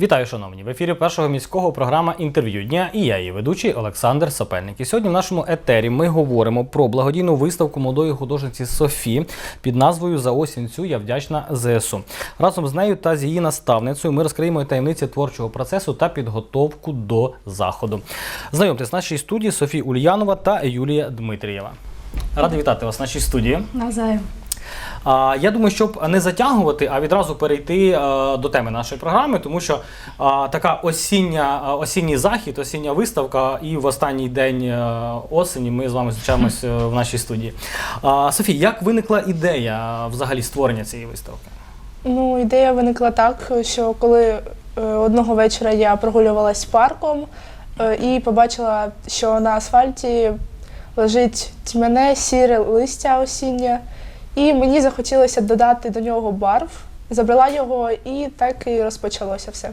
Вітаю, шановні! В ефірі першого міського програма інтерв'ю дня і я її ведучий Олександр Сапельник. І сьогодні в нашому етері ми говоримо про благодійну виставку молодої художниці Софі під назвою За осінь я вдячна ЗСУ. Разом з нею та з її наставницею ми розкриємо таємниці творчого процесу та підготовку до заходу. Знайомтесь в нашій студії Софія Ульянова та Юлія Дмитрієва. Радий вітати вас в нашій студії. Навзаєм. Я думаю, щоб не затягувати, а відразу перейти е, до теми нашої програми, тому що а, така осіння, осінній захід, осіння виставка, і в останній день е, осені ми з вами зустрічаємось е, в нашій студії. А, Софій, як виникла ідея взагалі створення цієї виставки? Ну, ідея виникла так, що коли е, одного вечора я прогулювалась парком е, і побачила, що на асфальті лежить тьмяне сіре листя осіннє, і мені захотілося додати до нього барв. Забрала його, і так і розпочалося все.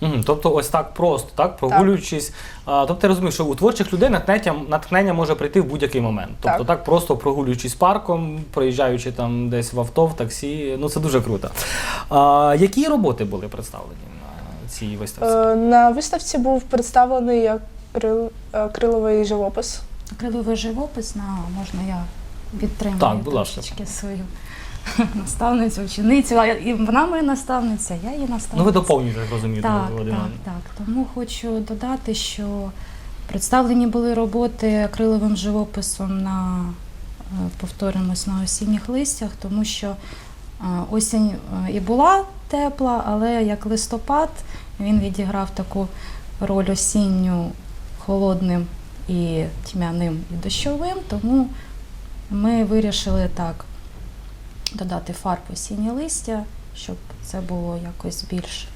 Мгм, Тобто, ось так просто, так, прогулюючись. А, тобто, я розумію, що у творчих людей натхнення, натхнення може прийти в будь-який момент. Тобто, так. Так. просто прогулюючись парком, проїжджаючи там десь в авто, в таксі. Ну це дуже круто. А, які роботи були представлені на цій виставці? Е, На виставці був представлений акрил- акриловий живопис. Акриловий живопис на можна я підтримую Так, будь ласка. трошечки свою наставницю, ученицю. А і вона моя наставниця, я її наставниця. Ну ви доповнюєте, я розумію, так, так, так. Тому хочу додати, що представлені були роботи акриловим живописом на е, повторимось на осінніх листях, тому що е, осінь е, і була тепла, але як листопад він відіграв таку роль осінню холодним і тьмяним і дощовим, тому ми вирішили так додати фарбу сіні листя, щоб це було якось більш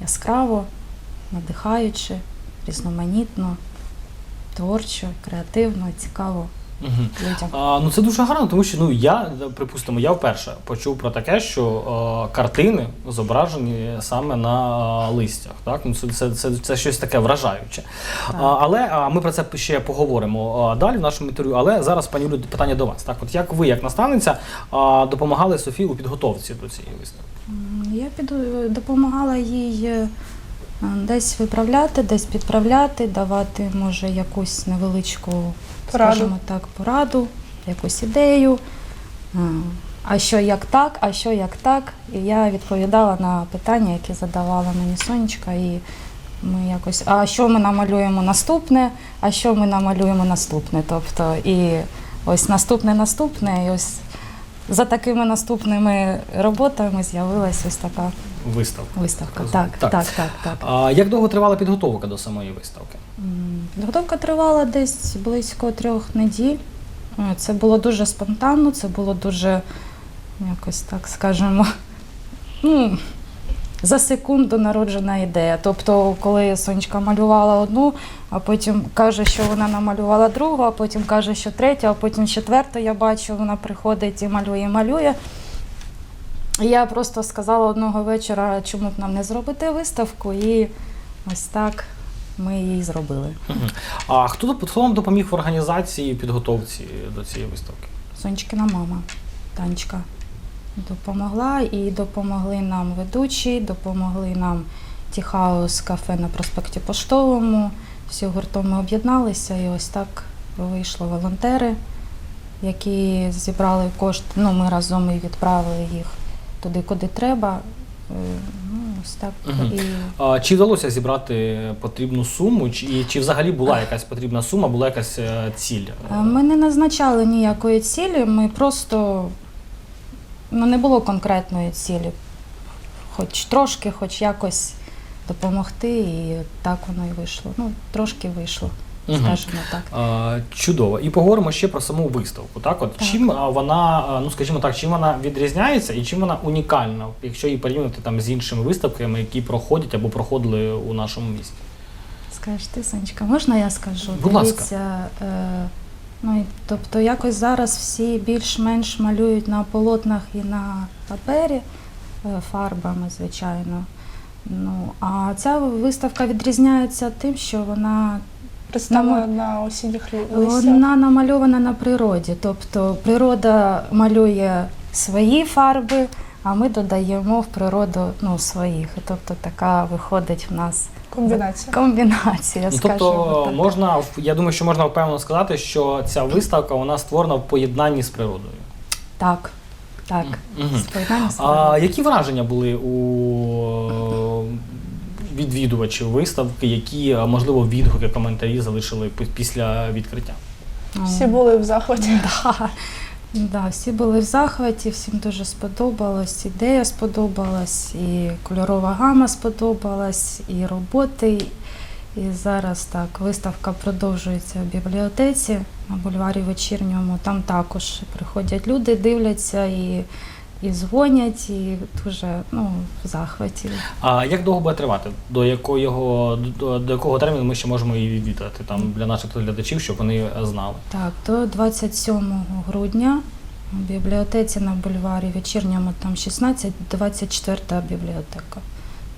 яскраво, надихаюче, різноманітно, творчо, креативно, цікаво А, ну це дуже гарно, тому що ну я припустимо, я вперше почув про таке, що е, картини зображені саме на е, листях. Так, ну це, це, це, це щось таке вражаюче. А, але а, ми про це ще поговоримо а, далі в нашому інтерв'ю. Але зараз, пані Юлі, питання до вас. Так, от як ви, як наставниця, а, допомагали Софії у підготовці до цієї виставки? Я піду допомагала їй е, десь виправляти, десь підправляти, давати, може, якусь невеличку, Пораду. скажімо так, пораду, якусь ідею. А що як так, а що як так? І я відповідала на питання, які задавала мені Сонечка. І ми якось, а що ми намалюємо наступне, а що ми намалюємо наступне. Тобто, і ось наступне, наступне, і ось за такими наступними роботами з'явилася ось така Виставка. виставка. Так, Так. так, так, так. А, як довго тривала підготовка до самої виставки? Підготовка тривала десь близько трьох неділь. Е, Це було дуже спонтанно, це було дуже, якось так скажемо, ну, за секунду народжена ідея. Тобто, коли Сонечка малювала одну, а потім каже, що вона намалювала другу, а потім каже, що третю, а потім четверту, я бачу, вона приходить і малює, і малює. І Я просто сказала одного вечора, чому б нам не зробити виставку, і ось так ми її зробили. А хто, хто вам допоміг в організації і підготовці до цієї виставки? Сонечкина мама, Танечка, допомогла і допомогли нам ведучі, допомогли нам Тіхаус кафе на проспекті Поштовому. Всі гуртом ми об'єдналися і ось так вийшло волонтери, які зібрали кошти. Ну, ми разом і відправили їх туди, куди треба. Ось так. Мгм. І А, Чи вдалося зібрати потрібну суму, чи, чи взагалі була якась потрібна сума, була якась е, ціль? Е, Ми не назначали ніякої цілі, ми просто ну, не було конкретної цілі. Хоч трошки, хоч якось допомогти, і так воно і вийшло. Ну, трошки вийшло, Мгм. скажімо так. А, чудово. І поговоримо ще про саму виставку. Так, от Так. чим вона, ну скажімо так, чим вона відрізняється і чим вона унікальна, якщо її порівняти там з іншими виставками, які проходять або проходили у нашому місті? Скажеш ти, Сонечка, можна я скажу? Будь ласка. Е, ну, тобто якось зараз всі більш-менш малюють на полотнах і на папері е, фарбами, звичайно. Ну, а ця виставка відрізняється тим, що вона Представлена Нам- на осінніх листях. Вона намальована на природі, тобто природа малює свої фарби, а ми додаємо в природу ну, своїх. Тобто така виходить в нас Комбінація. комбінація, Ну, скажімо тобто так. можна, я думаю, що можна впевнено сказати, що ця виставка вона створена в поєднанні з природою. Так, так. Мгм. з поєднанням з А які враження були у відвідувачів виставки, які, е, можливо, відгуки, коментарі залишили після відкриття? Всі були в захваті. Да. Да, всі були в захваті, всім дуже сподобалось, ідея сподобалась, і кольорова гама сподобалась, і роботи. І зараз так, виставка продовжується в бібліотеці на бульварі вечірньому. Там також приходять люди, дивляться і, і дзвонять, і дуже ну, в захваті. А як довго буде тривати? До якого, до, до якого терміну ми ще можемо її відвідати там для наших глядачів, щоб вони знали? Так, до 27 грудня в бібліотеці на бульварі вечірньому там 16, 24 бібліотека.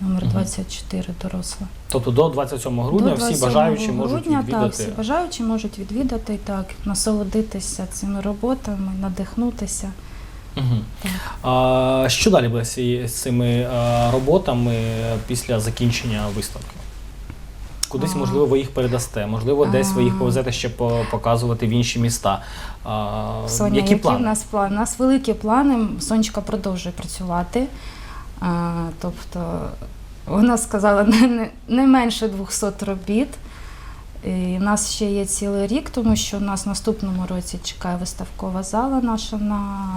Номер Мгм. 24 доросла. Тобто до 27 грудня До всі 27 бажаючі можуть грудня, відвідати. Так, всі бажаючі можуть відвідати так, насолодитися цими роботами, надихнутися. Так. А, що далі буде з цими е, роботами після закінчення виставки? Кудись, можливо, ви їх передасте, можливо, десь ви їх повезете ще показувати в інші міста. А, Соня, які, які, плани? в нас плани? У нас великі плани. Сонечка продовжує працювати. А, тобто вона сказала не менше 200 робіт. І в нас ще є цілий рік, тому що нас в наступному році чекає виставкова зала наша на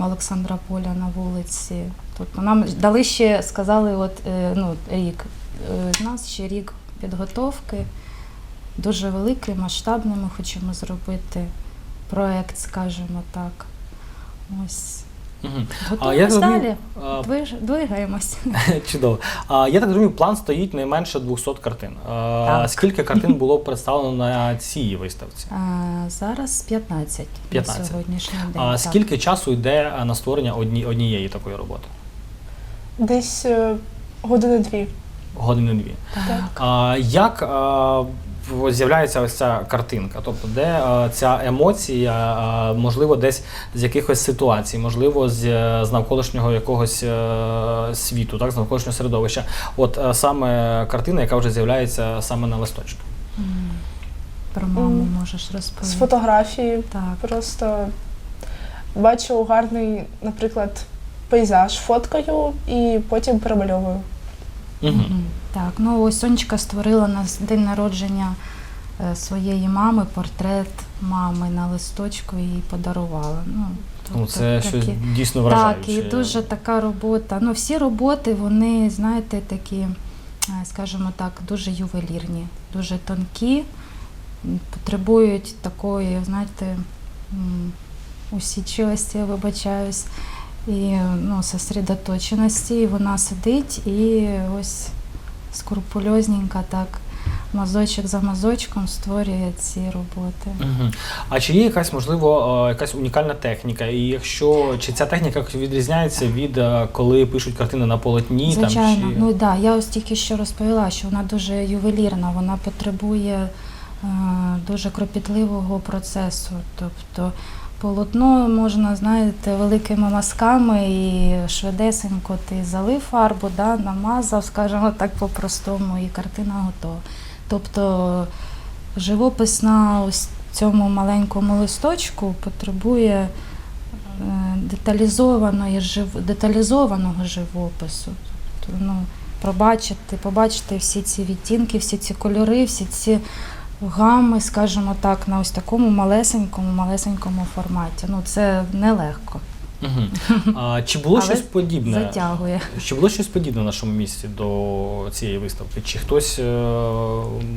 Олександра Поля на вулиці. Тобто нам дали ще, сказали, от е, ну, рік. Е, У нас ще рік підготовки. Дуже великий, масштабний. Ми хочемо зробити проект, скажімо так. Ось. Мгм. Готуємось розумію, далі. а, Двигаємось. Чудово. А я так розумію, план стоїть не менше 200 картин. А, Скільки картин було представлено на цій виставці? А, зараз 15, 15. на сьогоднішній день. А так. скільки часу йде на створення одні, однієї такої роботи? Десь е, години дві. Години дві. Так. А, як а, з'являється ось ця картинка? Тобто, де а, ця емоція, а, можливо, десь з якихось ситуацій, можливо, з, е, з навколишнього якогось е, світу, так, з навколишнього середовища. От е, саме картина, яка вже з'являється саме на листочку. Про маму можеш З фотографії Так. просто бачу гарний, наприклад, пейзаж, фоткаю і потім перемальовую. Угу. Так, ну ось Сонечка створила на день народження е, своєї мами портрет мами на листочку і подарувала. Ну, Ну, тобто це такі- щось дійсно вражаюче. Так, і дуже така робота. Ну, всі роботи, вони, знаєте, такі, е, скажімо так, дуже ювелірні, дуже тонкі, потребують такої, знаєте, усічливості, я вибачаюсь, і ну, сосредоточеності. І вона сидить і ось скрупульозненько так. Мазочок за мазочком створює ці роботи. Угу. А чи є якась, можливо, е, якась унікальна техніка? І якщо чи ця техніка відрізняється від е, коли пишуть картини на полотні? Звичайно, Там, чи... ну да, я ось тільки що розповіла, що вона дуже ювелірна, вона потребує е, дуже кропітливого процесу. Тобто полотно можна, знаєте, великими мазками і швидесенько ти залив фарбу, да, намазав, скажімо так, по-простому, і картина готова. Тобто живопис на ось цьому маленькому листочку потребує е, деталізованої деталізованого живопису. Тобто, ну, пробачити, побачити всі ці відтінки, всі ці кольори, всі ці гами, скажімо так, на ось такому малесенькому, малесенькому форматі. Ну, це нелегко. Угу. А, чи було Але щось подібне? Затягує. Чи було щось подібне в нашому місті до цієї виставки? Чи хтось е,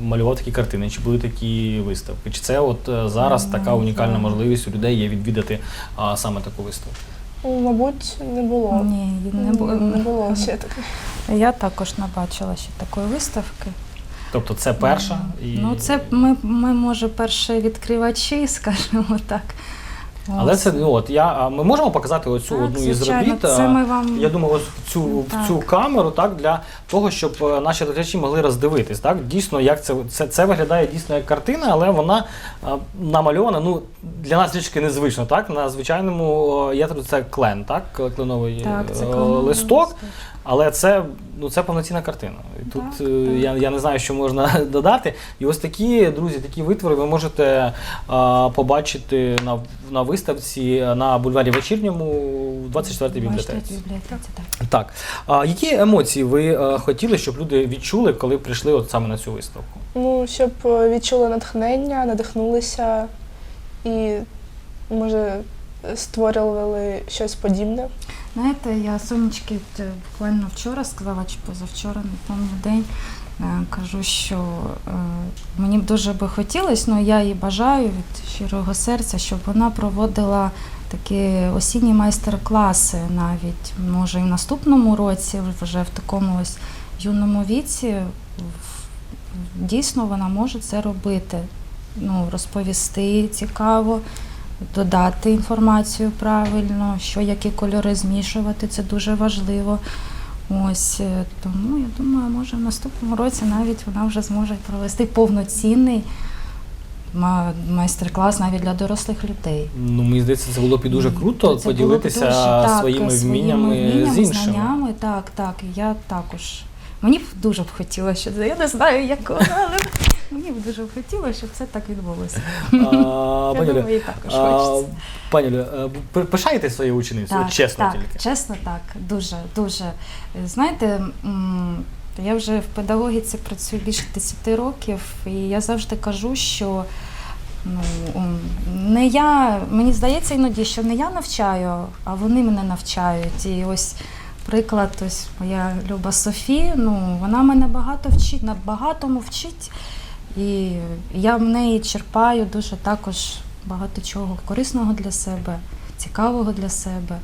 малював такі картини, чи були такі виставки? Чи це от е, зараз Ну, така унікальна так. можливість у людей є відвідати а, саме таку виставку? Ну, Мабуть, не було. Ні, не було. не було ще таке. Я також не бачила ще такої виставки. Тобто це перша? І... Ну, це ми, ми може, перші відкривачі, скажімо так. Але це ну, от я а ми можемо показати оцю Так, одну із звичайно, робіт. це ми вам- Я думаю, ось в цю в цю камеру, так для того, щоб е, наші глядачі могли роздивитись. Так, дійсно, як це це, це виглядає дійсно як картина, але вона а, намальована. Ну для нас трішки незвично. Так на звичайному е, я тут це клен, так кленовий Так, це е, кленовий листок. листок. Але це, ну, це повноцінна картина. І тут Так, е, так. Я, я не знаю, що можна додати. І ось такі, друзі, такі витвори ви можете а, побачити на, на виставці на бульварі вечірньому в 24-й бібліотеці. Бачите, бібліотеці, так. Так. А, які емоції ви е, хотіли, щоб люди відчули, коли прийшли от саме на цю виставку? Ну, щоб е, відчули натхнення, надихнулися і, може, створювали щось подібне. Знаєте, я сонечки е, буквально вчора сказала, чи позавчора, не пам'ятаю день. Е, Кажу, що е, мені б дуже би хотілося, але я їй бажаю від щирого серця, щоб вона проводила такі осінні майстер-класи навіть, може, і в наступному році, вже в такому ось юному віці. Дійсно, вона може це робити. Ну, розповісти цікаво, додати інформацію правильно, що які кольори змішувати, це дуже важливо. Ось е, тому я думаю, може в наступному році навіть вона вже зможе провести повноцінний майстер-клас навіть для дорослих людей. Ну, мені здається, це було б і дуже круто Це поділитися дуже, так, своїми вміннями, з іншими. знаннями. Так, так. Я також. Мені б дуже б хотілося, що. Я не знаю, якого але мені б дуже хотілося, щоб це так відбулося. А, Я пані Олю, думаю, їй також а, хочеться. Пані Олю, е, своєю ученицею? Чесно так, тільки. Чесно, так, дуже, дуже. Е, Знаєте, м, я вже в педагогіці працюю більше 10 років, і я завжди кажу, що ну, м, не я, мені здається іноді, що не я навчаю, а вони мене навчають. І ось приклад, ось моя Люба Софі, ну, вона мене багато вчить, на багатому вчить. І я в неї черпаю дуже також багато чого корисного для себе, цікавого для себе.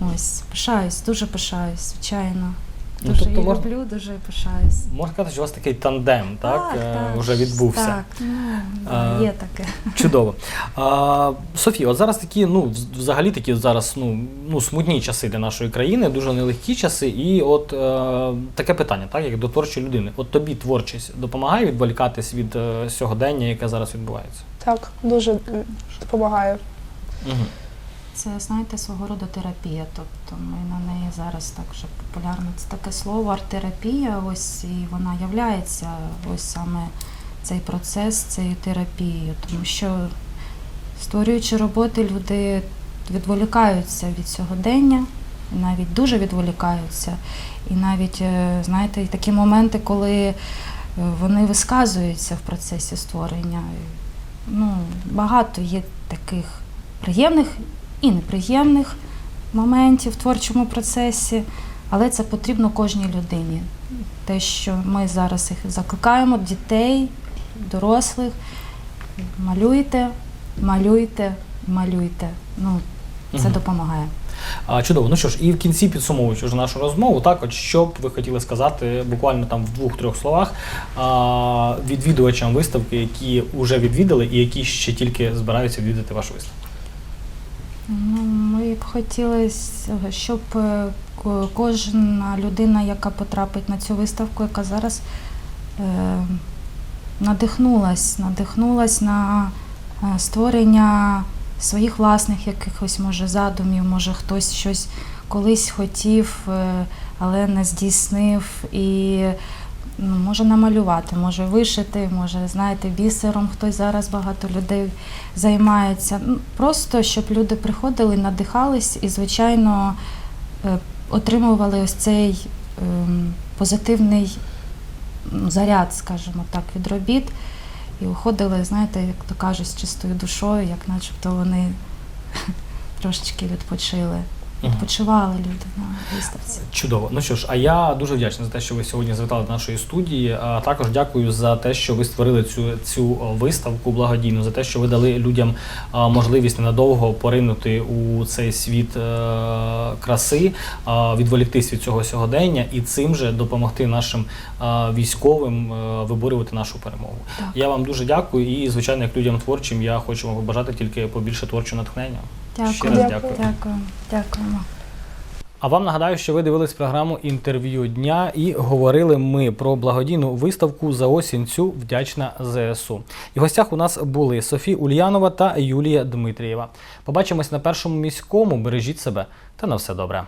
Ось, пишаюсь, дуже пишаюсь, звичайно. Ну, Дуже тобто її можна- люблю, дуже пишаюсь. Можна сказати, що у вас такий тандем, так, е, вже відбувся. Так, ну, А, є таке. Чудово. А, Софія, от зараз такі, ну, взагалі такі зараз ну, ну, смутні часи для нашої країни, дуже нелегкі часи. І от е, таке питання, так, як до творчої людини. От тобі творчість допомагає відволікатись від е, сьогодення, яке зараз відбувається? Так, дуже е, допомагає. Угу. Це, знаєте, свого роду терапія. Тобто ми на неї зараз так вже популярно це таке слово арт-терапія. Ось і вона являється ось саме цей процес цією терапією, тому що створюючи роботи, люди відволікаються від сьогодення, навіть дуже відволікаються. І навіть, е, знаєте, такі моменти, коли е, вони висказуються в процесі створення. Ну, багато є таких приємних і неприємних моментів в творчому процесі, але це потрібно кожній людині. Те, що ми зараз їх закликаємо, дітей, дорослих, малюйте, малюйте, малюйте. Ну, це Мгм. допомагає. А, чудово. Ну що ж, і в кінці підсумовуючи вже нашу розмову, так, от що б ви хотіли сказати буквально там в двох-трьох словах а, відвідувачам виставки, які вже відвідали і які ще тільки збираються відвідати вашу виставку. Ну, ми б хотіли, щоб е, кожна людина, яка потрапить на цю виставку, яка зараз е, надихнулась, надихнулась на е, створення своїх власних якихось може задумів, може хтось щось колись хотів, е, але не здійснив. І ну, може намалювати, може вишити, може, знаєте, бісером хтось зараз багато людей займається. Ну, Просто щоб люди приходили, надихались і, звичайно, е, отримували ось цей ем, позитивний заряд, скажімо так, від робіт. І уходили, знаєте, як то кажуть, з чистою душою, як начебто вони трошечки відпочили. Відпочивали люди на виставці. Чудово. Ну що ж, а я дуже вдячний за те, що ви сьогодні завітали до нашої студії. А також дякую за те, що ви створили цю цю виставку благодійну, за те, що ви дали людям можливість ненадовго поринути у цей світ е, краси, відволіктись від цього сьогодення і цим же допомогти нашим військовим е, виборювати нашу перемогу. Так. Я вам дуже дякую. І звичайно, як людям творчим, я хочу вам побажати тільки побільше творчого натхнення. Ще Дякую. раз Дякую. дякую. Дякую. Дякуємо. А вам нагадаю, що ви дивились програму інтерв'ю дня і говорили ми про благодійну виставку за осінь цю вдячна ЗСУ. І в гостях у нас були Софія Ульянова та Юлія Дмитрієва. Побачимось на першому міському. Бережіть себе та на все добре.